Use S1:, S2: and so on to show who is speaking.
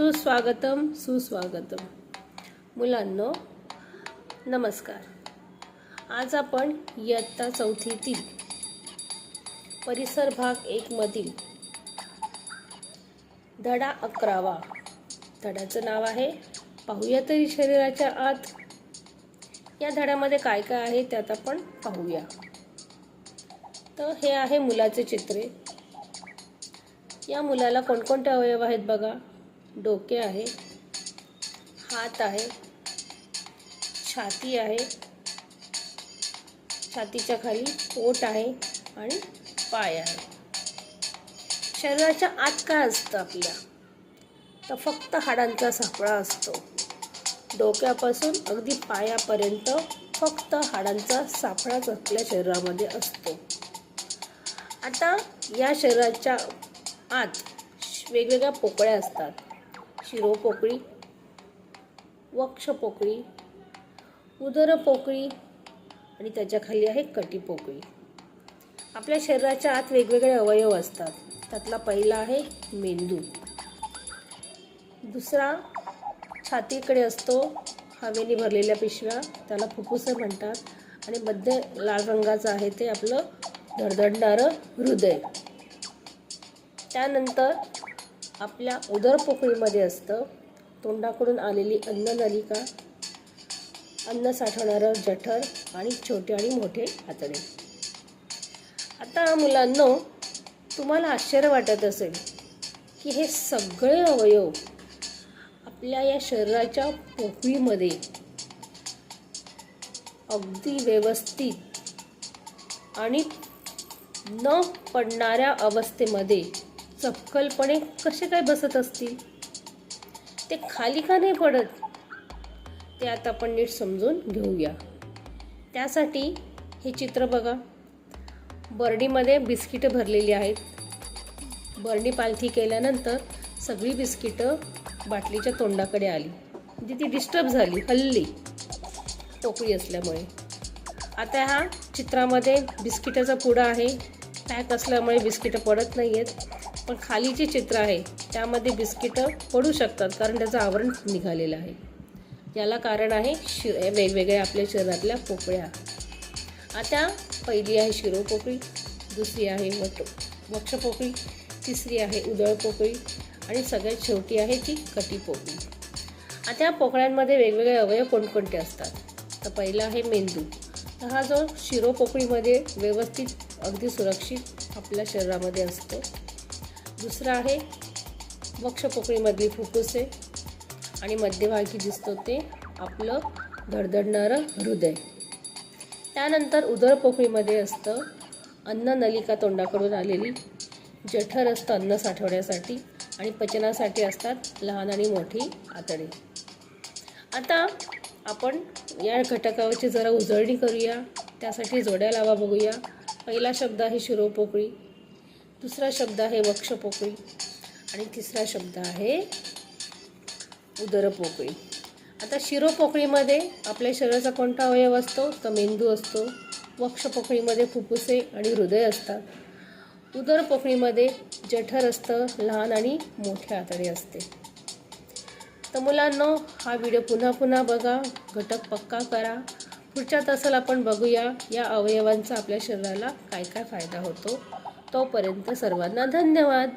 S1: सुस्वागतम सुस्वागतम. मुलांनो नमस्कार. आज आपण इयत्ता चौथीतील परिसर भाग एकमधील धडा अकरावा. धड्याचं नाव आहे पाहूया तरी शरीराच्या आत. या धड्यामध्ये काय काय आहे त्यात आपण पाहूया. तर हे आहे मुलाचे चित्रे. या मुलाला कोणकोणते अवयव आहेत बघा. डोके आहे हात आहे छाती आहे छातीच्या खाली पोट आहे आणि पाय आहे. शरीराच्या आत काय असतं आपल्या? तर फक्त हाडांचा सापळा असतो. डोक्यापासून अगदी पायापर्यंत फक्त हाडांचा सापळाच आपल्या शरीरामध्ये असतो. आता या शरीराच्या आत वेगवेगळ्या पोकळ्या असतात. शिरोपोकळी वक्षपोकळी उदरपोकळी आणि त्याच्याखाली आहे कटीपोकळी आपल्या शरीराच्या आत वेगवेगळे अवयव असतात. त्यातला पहिला आहे मेंदू. दुसरा छातीकडे असतो हवेने भरलेल्या पिशव्या त्याला फुफ्फुसं म्हणतात आणि मध्य लाल रंगाचं आहे ते आपलं धडधडणारं हृदय. त्यानंतर आपल्या उदरपोकळीमध्ये असतं. तोंडाकडून आलेली अन्ननलिका अन्न साठवणारं जठर आणि छोटे आणि मोठे आतडे. आता मुलांनो तुम्हाला आश्चर्य वाटत असेल की हे सगळे अवयव आपल्या या शरीराच्या पोकळीमध्ये अगदी व्यवस्थित आणि न पडणाऱ्या अवस्थेमध्ये चपकलपणे कसे काय बसत असतील? ते खाली का नाही पडत? ते आता आपण नीट समजून घेऊया. त्यासाठी हे चित्र बघा. बर्डीमध्ये बिस्किटं भरलेली आहेत. बर्डी पालथी केल्यानंतर सगळी बिस्किटं बाटलीच्या तोंडाकडे आली. जी ती डिस्टर्ब झाली हल्ली. पोकळी असल्यामुळे. आता ह्या चित्रामध्ये बिस्किटाचा पुडा आहे. पॅक असल्यामुळे बिस्किटं पडत नाही आहेत पण खाली जे चित्र आहे त्यामध्ये बिस्किटं पडू शकतात कारण त्याचं आवरण निघालेलं आहे. याला कारण आहे शि वेगवेगळ्या आपल्या शरीरातल्या पोकळ्या. आता पहिली आहे शिरोपोकळी दुसरी आहे वट वक्षपोकळी तिसरी आहे उदळ पोकळी आणि सगळ्यात शेवटी आहे ती कटी पोकळी. आता या पोकळ्यांमध्ये वेगवेगळे अवयव कोणकोणते असतात? तर पहिला आहे मेंदू. तर हा जो शिरोपोकळीमध्ये व्यवस्थित अगदी सुरक्षित आपल्या शरीरामध्ये असतो. दुसरा आहे वक्षपोकळीमधली फुफ्फुसे. आणि मध्यभागी दिसतो ते आपलं धडधडणारं हृदय. त्यानंतर उदरपोकळीमध्ये असतं अन्न नलिका तोंडाकडून आलेली जठर असतं अन्न साठवण्यासाठी आणि पचनासाठी असतात लहान आणि मोठी आतडे. आता आपण या घटकावरची जरा उजळणी करूया त्यासाठी जोड्या लावा बघूया. पहिला शब्द आहे शिरोपोकळी. दुसरा शब्द आहे वक्षपोकळी. आणि तिसरा शब्द आहे उदरपोकळी. आता शिरोपोकळीमध्ये आपल्या शरीराचा कोणता अवयव असतो? तर मेंदू असतो. वक्षपोकळीमध्ये फुफ्फुसे आणि हृदय असतात. उदरपोकळीमध्ये जठर असतं लहान आणि मोठे आतडे असते. तर मुलांनो हा व्हिडिओ पुन्हा पुन्हा बघा. घटक पक्का करा. पुढच्या तासाला आपण बघूया या अवयवांचा आपल्या शरीराला काय काय फायदा होतो. तोपर्यंत सर्वांना धन्यवाद.